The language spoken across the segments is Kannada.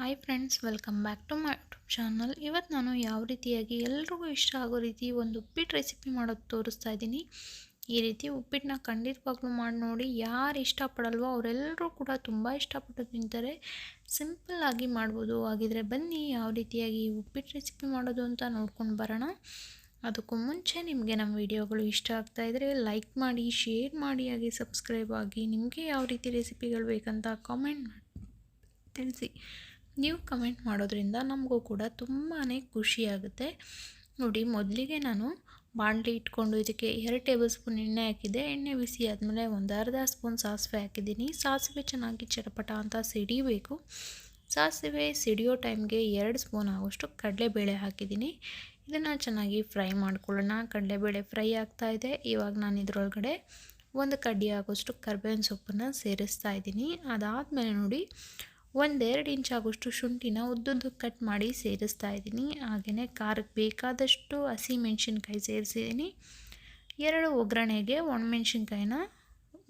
Hi friends welcome back to my YouTube channel ಇವತ್ತು ನಾನು ಯಾವ ರೀತಿಯಾಗಿ ಎಲ್ರಿಗೂ ಇಷ್ಟ ಆಗೋ ರೀತಿ ಒಂದು ಉಪ್ಪಿಟ್ಟು ರೆಸಿಪಿ ಮಾಡೋದು ತೋರಿಸ್ತಾ ಇದ್ದೀನಿ. ಈ ರೀತಿ ಉಪ್ಪಿಟ್ಟನ್ನ ಖಂಡಿತವಾಗ್ಲೂ ಮಾಡಿ ನೋಡಿ, ಯಾರು ಇಷ್ಟಪಡಲ್ವೋ ಅವರೆಲ್ಲರೂ ಕೂಡ ತುಂಬ ಇಷ್ಟಪಟ್ಟು ತಿಂತಾರೆ. ಸಿಂಪಲ್ಲಾಗಿ ಮಾಡ್ಬೋದು. ಹಾಗಿದ್ರೆ ಬನ್ನಿ ಯಾವ ರೀತಿಯಾಗಿ ಉಪ್ಪಿಟ್ಟು ರೆಸಿಪಿ ಮಾಡೋದು ಅಂತ ನೋಡ್ಕೊಂಡು ಬರೋಣ. ಅದಕ್ಕೂ ಮುಂಚೆ ನಿಮಗೆ ನಮ್ಮ ವಿಡಿಯೋಗಳು ಇಷ್ಟ ಆಗ್ತಾ ಇದ್ದರೆ ಲೈಕ್ ಮಾಡಿ ಶೇರ್ ಮಾಡಿ, ಹಾಗೆ ಸಬ್ಸ್ಕ್ರೈಬ್ ಆಗಿ ನಿಮಗೆ ಯಾವ ರೀತಿ ರೆಸಿಪಿಗಳು ಬೇಕಂತ ಕಾಮೆಂಟ್ ಮಾಡಿ. ತಿಳಿಸಿ. ನೀವು ಕಮೆಂಟ್ ಮಾಡೋದ್ರಿಂದ ನಮಗೂ ಕೂಡ ತುಂಬಾ ಖುಷಿಯಾಗುತ್ತೆ. ನೋಡಿ, ಮೊದಲಿಗೆ ನಾನು ಬಾಣಲಿ ಇಟ್ಕೊಂಡು ಇದಕ್ಕೆ ಎರಡು ಟೇಬಲ್ ಸ್ಪೂನ್ ಎಣ್ಣೆ ಹಾಕಿದ್ದೆ. ಎಣ್ಣೆ ಬಿಸಿ ಆದಮೇಲೆ ಒಂದು ಅರ್ಧ ಸ್ಪೂನ್ ಸಾಸಿವೆ ಹಾಕಿದ್ದೀನಿ. ಸಾಸಿವೆ ಚೆನ್ನಾಗಿ ಚಟಪಟ ಅಂತ ಸಿಡಿಬೇಕು. ಸಾಸಿವೆ ಸಿಡಿಯೋ ಟೈಮ್ಗೆ ಎರಡು ಸ್ಪೂನ್ ಆಗೋಷ್ಟು ಕಡಲೆಬೇಳೆ ಹಾಕಿದ್ದೀನಿ. ಇದನ್ನು ಚೆನ್ನಾಗಿ ಫ್ರೈ ಮಾಡ್ಕೊಳ್ಳೋಣ. ಕಡಲೆಬೇಳೆ ಫ್ರೈ ಆಗ್ತಾ ಇದೆ. ಇವಾಗ ನಾನು ಇದರೊಳಗಡೆ ಒಂದು ಕಡ್ಡಿ ಆಗೋಷ್ಟು ಕರ್ಬೇವಿನ ಸೊಪ್ಪನ್ನು ಸೇರಿಸ್ತಾ ಇದ್ದೀನಿ. ಅದಾದಮೇಲೆ ನೋಡಿ ಒಂದೆರಡು ಇಂಚ್ ಆಗೋಷ್ಟು ಶುಂಠಿನ ಉದ್ದುದ್ದು ಕಟ್ ಮಾಡಿ ಸೇರಿಸ್ತಾ ಇದ್ದೀನಿ. ಹಾಗೆಯೇ ಖಾರಕ್ಕೆ ಬೇಕಾದಷ್ಟು ಹಸಿ ಮೆಣಸಿನ್ಕಾಯಿ ಸೇರಿಸಿದ್ದೀನಿ. ಎರಡು ಒಗ್ಗರಣೆಗೆ ಒಣಮೆಣ್ಸಿನ್ಕಾಯಿನ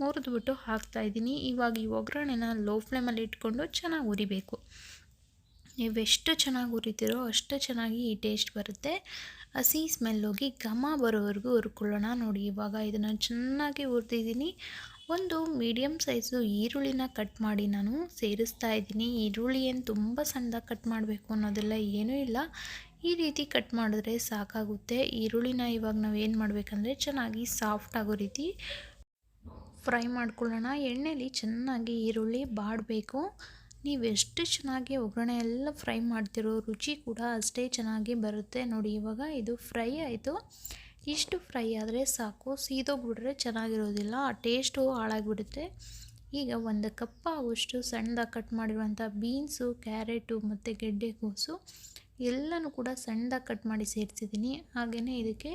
ಮುರಿದ್ಬಿಟ್ಟು ಹಾಕ್ತಾಯಿದ್ದೀನಿ ಇವಾಗ ಈ ಒಗ್ಗರಣೆನ ಲೋ ಫ್ಲೇಮಲ್ಲಿ ಇಟ್ಕೊಂಡು ಚೆನ್ನಾಗಿ ಉರಿಬೇಕು ನೀವೆಷ್ಟು ಚೆನ್ನಾಗಿ ಉರಿತೀರೋ ಅಷ್ಟು ಚೆನ್ನಾಗಿ ಈ ಟೇಸ್ಟ್ ಬರುತ್ತೆ. ಹಸಿ ಸ್ಮೆಲ್ ಹೋಗಿ ಘಮ ಬರೋವರೆಗೂ ಹುರ್ಕೊಳ್ಳೋಣ. ನೋಡಿ ಇವಾಗ ಇದನ್ನು ಚೆನ್ನಾಗಿ ಹುರಿದಿದ್ದೀನಿ. ಒಂದು ಮೀಡಿಯಮ್ ಸೈಜು ಈರುಳ್ಳಿನ ಕಟ್ ಮಾಡಿ ನಾನು ಸೇರಿಸ್ತಾ ಇದ್ದೀನಿ. ಈರುಳ್ಳಿ ಏನು ತುಂಬ ಸಣ್ಣದಾಗಿ ಕಟ್ ಮಾಡಬೇಕು ಅನ್ನೋದೆಲ್ಲ ಏನೂ ಇಲ್ಲ. ಈ ರೀತಿ ಕಟ್ ಮಾಡಿದ್ರೆ ಸಾಕಾಗುತ್ತೆ. ಈರುಳ್ಳಿನ ಇವಾಗ ನಾವು ಏನು ಮಾಡಬೇಕಂದ್ರೆ ಚೆನ್ನಾಗಿ ಸಾಫ್ಟ್ ಆಗೋ ರೀತಿ ಫ್ರೈ ಮಾಡ್ಕೊಳ್ಳೋಣ. ಎಣ್ಣೆಲಿ ಚೆನ್ನಾಗಿ ಈರುಳ್ಳಿ ಬಾಡಬೇಕು. ನೀವು ಎಷ್ಟು ಚೆನ್ನಾಗಿ ಒಗ್ಗರಣೆ ಎಲ್ಲ ಫ್ರೈ ಮಾಡ್ತಿರೋ ರುಚಿ ಕೂಡ ಅಷ್ಟೇ ಚೆನ್ನಾಗಿ ಬರುತ್ತೆ. ನೋಡಿ ಇವಾಗ ಇದು ಫ್ರೈ ಆಯಿತು. ಇಷ್ಟು ಫ್ರೈ ಆದರೆ ಸಾಕು. ಸೀದೋಗ್ಬಿಟ್ರೆ ಚೆನ್ನಾಗಿರೋದಿಲ್ಲ. ಆ ಟೇಸ್ಟು ಹಾಳಾಗಿಬಿಡುತ್ತೆ. ಈಗ ಒಂದು ಕಪ್ ಆಗುವಷ್ಟು ಸಣ್ಣದಾಗಿ ಕಟ್ ಮಾಡಿರುವಂಥ ಬೀನ್ಸು, ಕ್ಯಾರೆಟು ಮತ್ತು ಗೆಡ್ಡೆಕೋಸು ಎಲ್ಲನೂ ಕೂಡ ಸಣ್ಣದಾಗಿ ಕಟ್ ಮಾಡಿ ಸೇರಿಸಿದ್ದೀನಿ. ಹಾಗೆಯೇ ಇದಕ್ಕೆ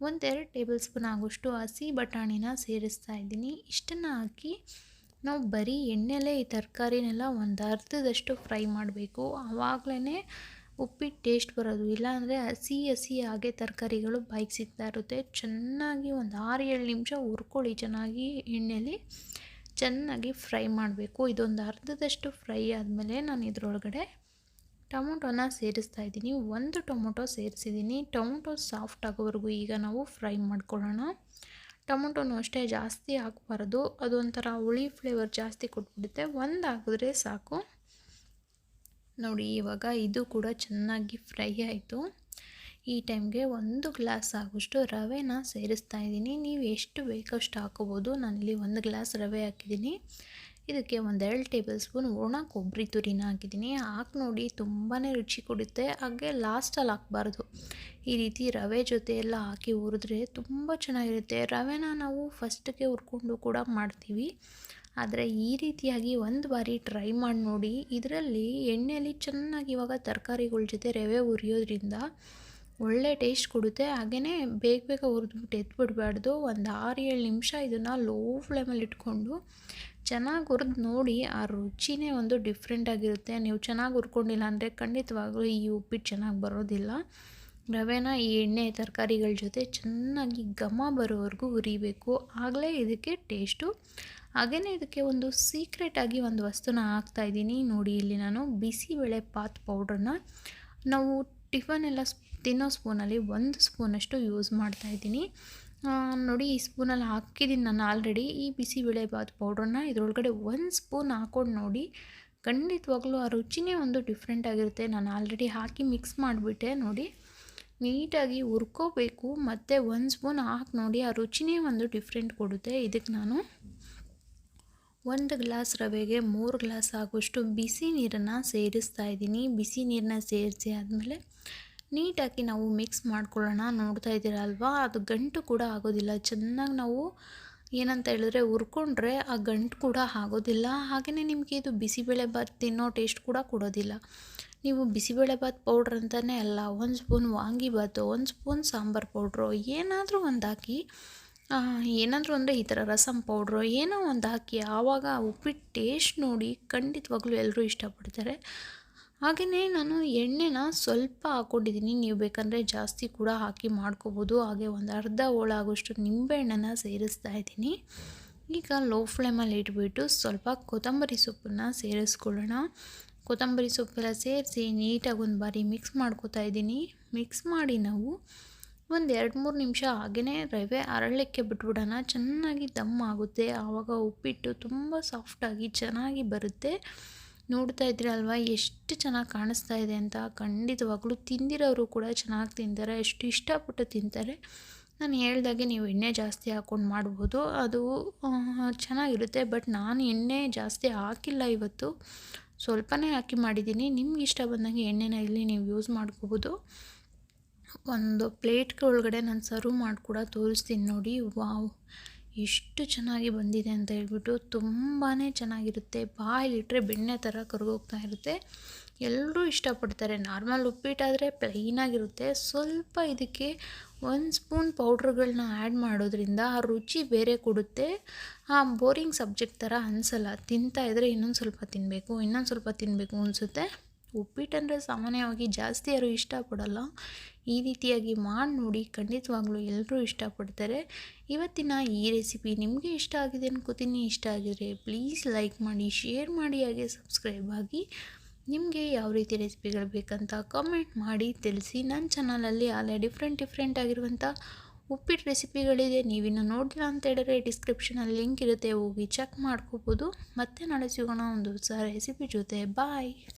ಒಂದೆರಡು ಟೇಬಲ್ ಸ್ಪೂನ್ ಆಗುವಷ್ಟು ಹಸಿ ಬಟಾಣಿನ ಸೇರಿಸ್ತಾ ಇದ್ದೀನಿ. ಇಷ್ಟನ್ನು ಹಾಕಿ ನಾವು ಬರೀ ಎಣ್ಣೆಲೇ ಈ ತರಕಾರಿನೆಲ್ಲ ಒಂದು ಅರ್ಧದಷ್ಟು ಫ್ರೈ ಮಾಡಬೇಕು. ಆವಾಗಲೇ ಉಪ್ಪಿಟ್ಟು ಟೇಸ್ಟ್ ಬರೋದು. ಇಲ್ಲಾಂದರೆ ಹಸಿ ಹಸಿ ಹಾಗೆ ತರಕಾರಿಗಳು ಬಾಯಿಗೆ ಸಿಗ್ತಾ ಇರುತ್ತೆ. ಚೆನ್ನಾಗಿ ಒಂದು ಆರು ಏಳು ನಿಮಿಷ ಹುರ್ಕೊಳ್ಳಿ. ಚೆನ್ನಾಗಿ ಎಣ್ಣೆಯಲ್ಲಿ ಚೆನ್ನಾಗಿ ಫ್ರೈ ಮಾಡಬೇಕು. ಇದೊಂದು ಅರ್ಧದಷ್ಟು ಫ್ರೈ ಆದಮೇಲೆ ನಾನು ಇದರೊಳಗಡೆ ಟೊಮೊಟೊನ ಸೇರಿಸ್ತಾ ಇದ್ದೀನಿ. ಒಂದು ಟೊಮೊಟೊ ಸೇರಿಸಿದ್ದೀನಿ. ಟೊಮೊಟೊ ಸಾಫ್ಟ್ ಆಗೋವರೆಗೂ ಈಗ ನಾವು ಫ್ರೈ ಮಾಡ್ಕೊಳ್ಳೋಣ. ಟೊಮೊಟೊನೂ ಅಷ್ಟೇ ಜಾಸ್ತಿ ಹಾಕಬಾರ್ದು. ಅದೊಂಥರ ಹುಳಿ ಫ್ಲೇವರ್ ಜಾಸ್ತಿ ಕೊಟ್ಬಿಡುತ್ತೆ. ಒಂದು ಹಾಕಿದ್ರೆ ಸಾಕು. ನೋಡಿ, ಇವಾಗ ಇದು ಕೂಡ ಚೆನ್ನಾಗಿ ಫ್ರೈ ಆಯಿತು. ಈ ಟೈಮ್ಗೆ ಒಂದು ಗ್ಲಾಸ್ ಆಗೋಷ್ಟು ರವೆನ ಸೇರಿಸ್ತಾ ಇದ್ದೀನಿ. ನೀವು ಎಷ್ಟು ಬೇಕಷ್ಟು ಹಾಕೋಬೋದು ನಾನಿಲ್ಲಿ ಒಂದು ಗ್ಲಾಸ್ ರವೆ ಹಾಕಿದ್ದೀನಿ. ಇದಕ್ಕೆ ಒಂದೆರಡು ಟೇಬಲ್ ಸ್ಪೂನ್ ಒಣ ಕೊಬ್ಬರಿ ತುರಿನ ಹಾಕಿದ್ದೀನಿ. ಹಾಕಿ ನೋಡಿ ತುಂಬಾ ರುಚಿ ಕೊಡುತ್ತೆ. ಹಾಗೆ ಲಾಸ್ಟಲ್ಲಿ ಹಾಕ್ಬಾರ್ದು. ಈ ರೀತಿ ರವೆ ಜೊತೆ ಎಲ್ಲ ಹಾಕಿ ಹುರಿದ್ರೆ ತುಂಬ ಚೆನ್ನಾಗಿರುತ್ತೆ. ರವೆನ ನಾವು ಫಸ್ಟಿಗೆ ಹುರ್ಕೊಂಡು ಕೂಡ ಮಾಡ್ತೀವಿ. ಆದರೆ ಈ ರೀತಿಯಾಗಿ ಒಂದು ಬಾರಿ ಟ್ರೈ ಮಾಡಿ ನೋಡಿ, ಇದರಲ್ಲಿ ಎಣ್ಣೆಯಲ್ಲಿ ಚೆನ್ನಾಗಿ ಇವಾಗ ತರಕಾರಿಗಳ ಜೊತೆ ರವೆ ಹುರಿಯೋದ್ರಿಂದ ಒಳ್ಳೆ ಟೇಸ್ಟ್ ಕೊಡುತ್ತೆ. ಹಾಗೆಯೇ ಬೇಗ ಬೇಗ ಹುರಿದ್ಬಿಟ್ಟು ಎತ್ಬಿಡ್ಬಾರ್ದು. ಒಂದು ಆರು ಏಳು ನಿಮಿಷ ಇದನ್ನು ಲೋ ಫ್ಲೇಮಲ್ಲಿ ಇಟ್ಕೊಂಡು ಚೆನ್ನಾಗಿ ಹುರಿದು ನೋಡಿ, ಆ ರುಚಿನೇ ಒಂದು ಡಿಫ್ರೆಂಟಾಗಿರುತ್ತೆ ನೀವು ಚೆನ್ನಾಗಿ ಹುರ್ಕೊಂಡಿಲ್ಲ ಅಂದರೆ ಖಂಡಿತವಾಗ್ಲೂ ಈ ಉಪ್ಪಿಟ್ಟು ಚೆನ್ನಾಗಿ ಬರೋದಿಲ್ಲ. ರವೆನ ಈ ಎಣ್ಣೆ, ತರಕಾರಿಗಳ ಜೊತೆ ಚೆನ್ನಾಗಿ ಘಮ ಬರೋವರೆಗೂ ಹುರಿಬೇಕು. ಆಗಲೇ ಇದಕ್ಕೆ ಟೇಸ್ಟು ಹಾಗೆಯೇ ಇದಕ್ಕೆ ಒಂದು ಸೀಕ್ರೆಟಾಗಿ ಒಂದು ವಸ್ತುನ ಹಾಕ್ತಾಯಿದ್ದೀನಿ ನೋಡಿ, ಇಲ್ಲಿ ನಾನು ಬಿಸಿಬೇಳೆ ಪಾತ್ ಪೌಡ್ರನ್ನ ನಾವು ಟಿಫನ್ ಎಲ್ಲ ತಿನ್ನೋ ಸ್ಪೂನಲ್ಲಿ ಒಂದು ಸ್ಪೂನಷ್ಟು ಯೂಸ್ ಮಾಡ್ತಾಯಿದ್ದೀನಿ ನೋಡಿ, ಈ ಸ್ಪೂನಲ್ಲಿ ಹಾಕಿದ್ದೀನಿ ನಾನು ಆಲ್ರೆಡಿ ಈ ಬಿಸಿಬೇಳೆ ಬಾತ್ ಪೌಡ್ರನ್ನ ಇದರೊಳಗಡೆ ಒಂದು ಸ್ಪೂನ್ ಹಾಕ್ಕೊಂಡು ನೋಡಿ, ಖಂಡಿತವಾಗ್ಲೂ ಆ ರುಚಿನೇ ಒಂದು ಡಿಫ್ರೆಂಟಾಗಿರುತ್ತೆ ನಾನು ಆಲ್ರೆಡಿ ಹಾಕಿ ಮಿಕ್ಸ್ ಮಾಡಿಬಿಟ್ಟೆ, ನೋಡಿ. ನೀಟಾಗಿ ಹುರ್ಕೋಬೇಕು, ಮತ್ತು ಒಂದು ಸ್ಪೂನ್ ಹಾಕಿ ನೋಡಿ, ಆ ರುಚಿನೇ ಒಂದು ಡಿಫ್ರೆಂಟ್ ಕೊಡುತ್ತೆ. ಇದಕ್ಕೆ ನಾನು ಒಂದು ಗ್ಲಾಸ್ ರವೆಗೆ ಮೂರು ಗ್ಲಾಸ್ ಆಗುವಷ್ಟು ಬಿಸಿ ನೀರನ್ನು ಸೇರಿಸ್ತಾ ಇದ್ದೀನಿ. ಬಿಸಿ ನೀರನ್ನ ಸೇರಿಸಿ ಆದಮೇಲೆ ನೀಟಾಗಿ ನಾವು ಮಿಕ್ಸ್ ಮಾಡ್ಕೊಳ್ಳೋಣ. ನೋಡ್ತಾ ಇದ್ದೀರಲ್ವಾ ಅದು ಗಂಟು ಕೂಡ ಆಗೋದಿಲ್ಲ. ಚೆನ್ನಾಗಿ ನಾವು ಏನಂತ ಹೇಳಿದ್ರೆ ಹುರ್ಕೊಂಡ್ರೆ ಆ ಗಂಟು ಕೂಡ ಆಗೋದಿಲ್ಲ. ಹಾಗೆಯೇ ನಿಮಗೆ ಇದು ಬಿಸಿಬೇಳೆ ಭಾತ್ ತಿನ್ನೋ ಟೇಸ್ಟ್ ಕೂಡ ಕೊಡೋದಿಲ್ಲ. ನೀವು ಬಿಸಿಬೇಳೆ ಭಾತ್ ಪೌಡ್ರ್ ಅಂತಲೇ ಅಲ್ಲ, ಒಂದು ಸ್ಪೂನ್ ವಾಂಗಿಭಾತು, ಒಂದು ಸ್ಪೂನ್ ಸಾಂಬಾರು ಪೌಡ್ರು, ಏನಾದರೂ ಒಂದು ಹಾಕಿ ಏನಾದರೂ ಅಂದರೆ ಈ ಥರ ರಸಮ್ ಪೌಡ್ರು ಏನೋ ಒಂದು ಹಾಕಿ ಆವಾಗ ಉಪ್ಪಿಟ್ಟು ಟೇಸ್ಟ್ ನೋಡಿ ಖಂಡಿತವಾಗ್ಲೂ ಎಲ್ಲರೂ ಇಷ್ಟಪಡ್ತಾರೆ. ಹಾಗೆಯೇ ನಾನು ಎಣ್ಣೆನ ಸ್ವಲ್ಪ ಹಾಕ್ಕೊಂಡಿದ್ದೀನಿ ನೀವು ಬೇಕಂದರೆ ಜಾಸ್ತಿ ಕೂಡ ಹಾಕಿ ಮಾಡ್ಕೋಬೋದು. ಹಾಗೆ ಒಂದು ಅರ್ಧ ಹೋಳಾಗೋಷ್ಟು ನಿಂಬೆಹಣ್ಣನ್ನು ಸೇರಿಸ್ತಾ ಇದ್ದೀನಿ. ಈಗ ಲೋ ಫ್ಲೇಮಲ್ಲಿ ಇಟ್ಬಿಟ್ಟು ಸ್ವಲ್ಪ ಕೊತ್ತಂಬರಿ ಸೊಪ್ಪನ್ನು ಸೇರಿಸ್ಕೊಳ್ಳೋಣ. ಕೊತ್ತಂಬರಿ ಸೊಪ್ಪೆಲ್ಲ ಸೇರಿಸಿ ನೀಟಾಗಿ ಒಂದು ಬಾರಿ ಮಿಕ್ಸ್ ಮಾಡ್ಕೋತಾ ಇದ್ದೀನಿ. ಮಿಕ್ಸ್ ಮಾಡಿ ನಾವು ಒಂದು ಎರಡು ಮೂರು ನಿಮಿಷ ಹಾಗೆಯೇ ರವೆ ಅರಳಕ್ಕೆ ಬಿಟ್ಬಿಡೋಣ. ಚೆನ್ನಾಗಿ ದಮ್ ಆಗುತ್ತೆ. ಆವಾಗ ಉಪ್ಪಿಟ್ಟು ತುಂಬ ಸಾಫ್ಟಾಗಿ ಚೆನ್ನಾಗಿ ಬರುತ್ತೆ. ನೋಡ್ತಾ ಇದ್ರೆ ಅಲ್ವಾ? ಎಷ್ಟು ಚೆನ್ನಾಗಿ ಕಾಣಿಸ್ತಾ ಇದೆ ಅಂತ. ಖಂಡಿತವಾಗ್ಲೂ ತಿಂದಿರೋರು ಕೂಡ ಚೆನ್ನಾಗಿ ತಿಂತಾರೆ. ಎಷ್ಟು ಇಷ್ಟಪಟ್ಟು ತಿಂತಾರೆ. ನಾನು ಹೇಳ್ದಾಗೆ ನೀವು ಎಣ್ಣೆ ಜಾಸ್ತಿ ಹಾಕ್ಕೊಂಡು ಮಾಡ್ಬೋದು. ಅದು ಚೆನ್ನಾಗಿರುತ್ತೆ. ಬಟ್ ನಾನು ಎಣ್ಣೆ ಜಾಸ್ತಿ ಹಾಕಿಲ್ಲ ಇವತ್ತು. ಸ್ವಲ್ಪನೇ ಹಾಕಿ ಮಾಡಿದ್ದೀನಿ. ನಿಮ್ಗೆ ಇಷ್ಟ ಬಂದಂಗೆ ಎಣ್ಣೆನ ಇಲ್ಲಿ ನೀವು ಯೂಸ್ ಮಾಡ್ಕೋಬೋದು ಒಂದು ಪ್ಲೇಟ್ಗೆ ಒಳಗಡೆ ನಾನು ಸರ್ವ್ ಮಾಡಿ ಕೂಡ ತೋರಿಸ್ತೀನಿ ನೋಡಿ. ವಾವ್. ಎಷ್ಟು ಚೆನ್ನಾಗಿ ಬಂದಿದೆ ಅಂತ ಹೇಳ್ಬಿಟ್ಟು ತುಂಬಾ ಚೆನ್ನಾಗಿರುತ್ತೆ. ಬಾಯಿಲಿಟ್ಟರೆ ಬೆಣ್ಣೆ ಥರ ಕರ್ಗೋಗ್ತಾ ಇರುತ್ತೆ. ಎಲ್ಲರೂ ಇಷ್ಟಪಡ್ತಾರೆ. ನಾರ್ಮಲ್ ಉಪ್ಪಿಟ್ಟಾದರೆ ಪ್ಲೈನಾಗಿರುತ್ತೆ ಸ್ವಲ್ಪ ಇದಕ್ಕೆ ಒಂದು ಸ್ಪೂನ್ ಪೌಡ್ರ್ಗಳನ್ನ ಆ್ಯಡ್ ಮಾಡೋದ್ರಿಂದ ಆ ರುಚಿ ಬೇರೆ ಕೊಡುತ್ತೆ. ಆ ಬೋರಿಂಗ್ ಸಬ್ಜೆಕ್ಟ್ ಥರ ಅನಿಸಲ್ಲ. ತಿಂತಾ ಇದ್ದರೆ ಇನ್ನೊಂದು ಸ್ವಲ್ಪ ತಿನ್ನಬೇಕು ಇನ್ನೊಂದು ಸ್ವಲ್ಪ ತಿನ್ನಬೇಕು ಅನಿಸುತ್ತೆ. ಉಪ್ಪಿಟ್ಟಂದರೆ ಸಾಮಾನ್ಯವಾಗಿ ಜಾಸ್ತಿ ಯಾರು ಇಷ್ಟಪಡಲ್ಲ. ಈ ರೀತಿಯಾಗಿ ಮಾಡಿ ನೋಡಿ ಖಂಡಿತವಾಗ್ಲೂ ಎಲ್ಲರೂ ಇಷ್ಟಪಡ್ತಾರೆ. ಇವತ್ತಿನ ಈ ರೆಸಿಪಿ ನಿಮಗೆ ಇಷ್ಟ ಆಗಿದೆ ಅನ್ಕೋತೀನಿ. ಇಷ್ಟ ಆಗಿದ್ರೆ ಪ್ಲೀಸ್ ಲೈಕ್ ಮಾಡಿ, ಶೇರ್ ಮಾಡಿ, ಹಾಗೆ ಸಬ್ಸ್ಕ್ರೈಬ್ ಆಗಿ ನಿಮಗೆ ಯಾವ ರೀತಿ ರೆಸಿಪಿಗಳು ಬೇಕಂತ ಕಾಮೆಂಟ್ ಮಾಡಿ ತಿಳಿಸಿ. ನನ್ನ ಚಾನಲಲ್ಲಿ ಅಲ್ಲೇ ಡಿಫ್ರೆಂಟ್ ಡಿಫ್ರೆಂಟ್ ಆಗಿರುವಂಥ ಉಪ್ಪಿಟ್ಟು ರೆಸಿಪಿಗಳಿದೆ. ನೀವಿನ್ನು ನೋಡಿಲ್ಲ ಅಂತ ಹೇಳಿದ್ರೆ ಡಿಸ್ಕ್ರಿಪ್ಷನಲ್ಲಿ ಲಿಂಕ್ ಇರುತ್ತೆ. ಹೋಗಿ ಚೆಕ್ ಮಾಡ್ಕೋಬೋದು. ಮತ್ತೆ ನಾಳೆ ಸಿಗೋಣ ಒಂದು ಹೊಸ ರೆಸಿಪಿ ಜೊತೆ. ಬಾಯ್.